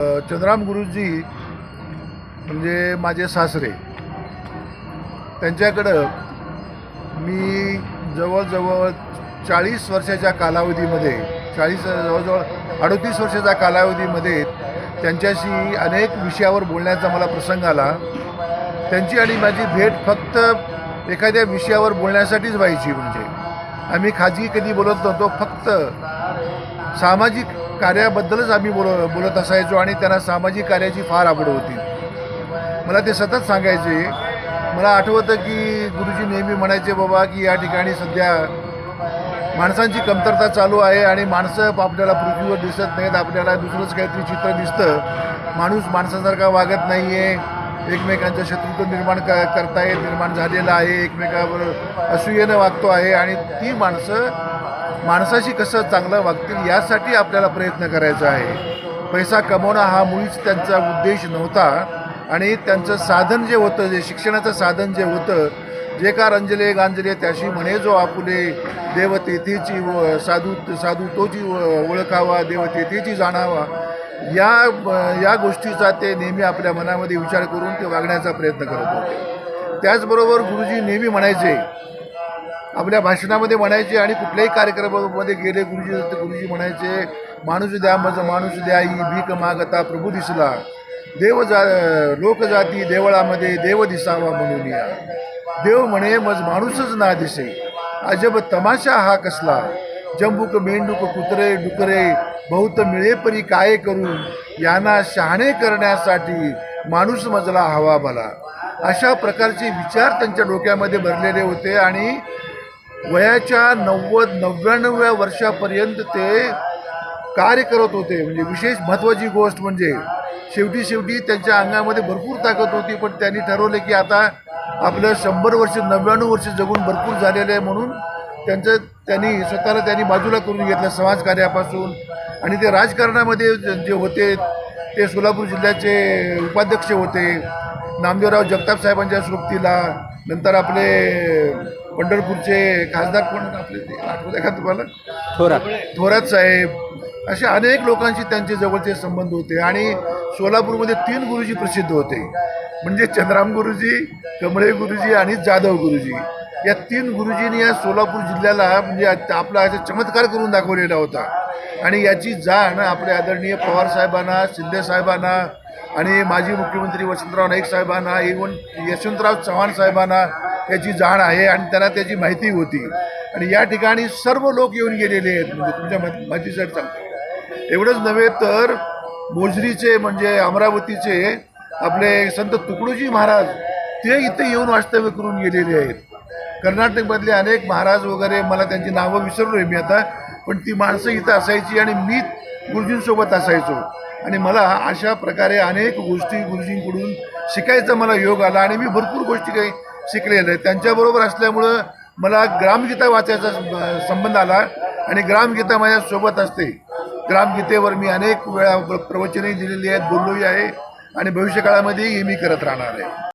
चंद्राम गुरुजी म्हणजे माझे सासरे त्यांच्याकडं मी जवळजवळ चाळीस वर्षाच्या कालावधीमध्ये चाळीस जवळजवळ अडतीस वर्षाच्या कालावधीमध्ये त्यांच्याशी अनेक विषयावर बोलण्याचा मला प्रसंग आला. त्यांची आणि माझी भेट फक्त एखाद्या विषयावर बोलण्यासाठीच व्हायची म्हणजे. आम्ही खाजगी कधी बोलत नव्हतो फक्त सामाजिक कार्याबद्दलच आम्ही बोल बोलत असायचो आणि त्यांना सामाजिक कार्याची फार आवड होती. मला ते सतत सांगायचे. मला आठवतं की गुरुजी नेहमी म्हणायचे बाबा की या ठिकाणी सध्या माणसांची कमतरता चालू आहे आणि माणसं आपल्याला पृथ्वीवर दिसत नाहीत. आपल्याला दुसरंच काहीतरी चित्र दिसतं. माणूस माणसासारखा वागत नाही आहे एकमेकांचं शत्रुत्व निर्माण क करतायत निर्माण झालेलं आहे एकमेकावर असूयेनं वागतो आहे आणि ती माणसं माणसाशी कसं चांगलं वागतील यासाठी आपल्याला प्रयत्न करायचा आहे. पैसा कमवणं हा मुळीच त्यांचा उद्देश नव्हता आणि त्यांचं साधन जे होतं जे शिक्षणाचं साधन जे होतं जे का रंजले गांजले त्याशी म्हणे जो आपुले देवतेथेची व साधू साधू तोची व- ओळखावा देवतेथेची जाणावा या या गोष्टीचा ते नेहमी आपल्या मनामध्ये विचार करून ते वागण्याचा प्रयत्न करत होते. त्याचबरोबर गुरुजी नेहमी म्हणायचे आपल्या भाषणामध्ये म्हणायचे आणि कुठल्याही कार्यक्रमामध्ये गेले गुरुजी गुरुजी म्हणायचे माणूस द्या मज माणूस द्या ही भीक मागता प्रभू दिसला. देव जा लोकजाती देवळामध्ये देव दिसावा म्हणून या. देव म्हणे मज माणूसच ना दिसे. अजब तमाशा हा कसला. जंबूक मेंढूक कुत्रे डुकरे बहुत मिळेपरी काय करू? यांना शहाणे करण्यासाठी माणूस मजला हवा मला. अशा प्रकारचे विचार त्यांच्या डोक्यामध्ये भरलेले होते आणि वयाच्या नव्वद नव्याण्णव्या वर्षापर्यंत ते कार्य करत होते. म्हणजे विशेष महत्त्वाची गोष्ट म्हणजे शेवटी शेवटी त्यांच्या अंगामध्ये भरपूर ताकद होती पण त्यांनी ठरवलं की आता आपलं शंभर वर्ष नव्याण्णव वर्ष जगून भरपूर झालेलं आहे म्हणून त्यांचं त्यांनी स्वतःला त्यांनी बाजूला करून घेतलं समाजकार्यापासून. आणि ते राजकारणामध्ये ज- होते ते सोलापूर जिल्ह्याचे उपाध्यक्ष होते. नामदेवराव जगताप साहेबांच्या सोबतीला नंतर आपले पंढरपूरचे खासदार कोण आपले आठवत आहे का तुम्हाला? थोरात. थोरात साहेब. असे अनेक लोकांशी त्यांचे जवळचे संबंध होते आणि सोलापूरमध्ये तीन गुरुजी प्रसिद्ध होते. म्हणजे चंद्राम गुरुजी कमळे गुरुजी आणि जाधव गुरुजी. या तीन गुरुजींनी या सोलापूर जिल्ह्याला म्हणजे आपला याचा चमत्कार करून दाखवलेला होता. आणि याची जाण आपल्या आदरणीय पवार साहेबांना शिंदे साहेबांना आणि माजी मुख्यमंत्री वसंतराव नाईक साहेबांना इवन यशवंतराव चव्हाण साहेबांना याची जाण आहे आणि त्यांना त्याची माहिती होती. आणि या ठिकाणी सर्व लोक येऊन गेलेले आहेत. म्हणजे तुमच्या माहितीसाठी सांगतो. एवढंच नव्हे तर मोजरीचे म्हणजे अमरावतीचे आपले संत तुकडोजी महाराज ते इथे येऊन वास्तव्य करून गेलेले आहेत. कर्नाटकमधले अनेक महाराज वगैरे मला त्यांची नावं विसरलो आहे मी आता पण ती माणसं इथं असायची आणि मी गुरुजींसोबत असायचो. आणि मला अशा प्रकारे अनेक गोष्टी गुरुजींकडून शिकायचा मला योग आला आणि मी भरपूर गोष्टी काही शिकलेल्या आहेत त्यांच्याबरोबर असल्यामुळं मला ग्रामगीता वाचायचा संबंध आला आणि ग्रामगीता माझ्या सोबत असते. ग्रामगीतेवर मी अनेक वेळा प्रवचनही दिलेली आहेत बोललोही आहे आणि भविष्यकाळामध्येही हे मी करत राहणार आहे.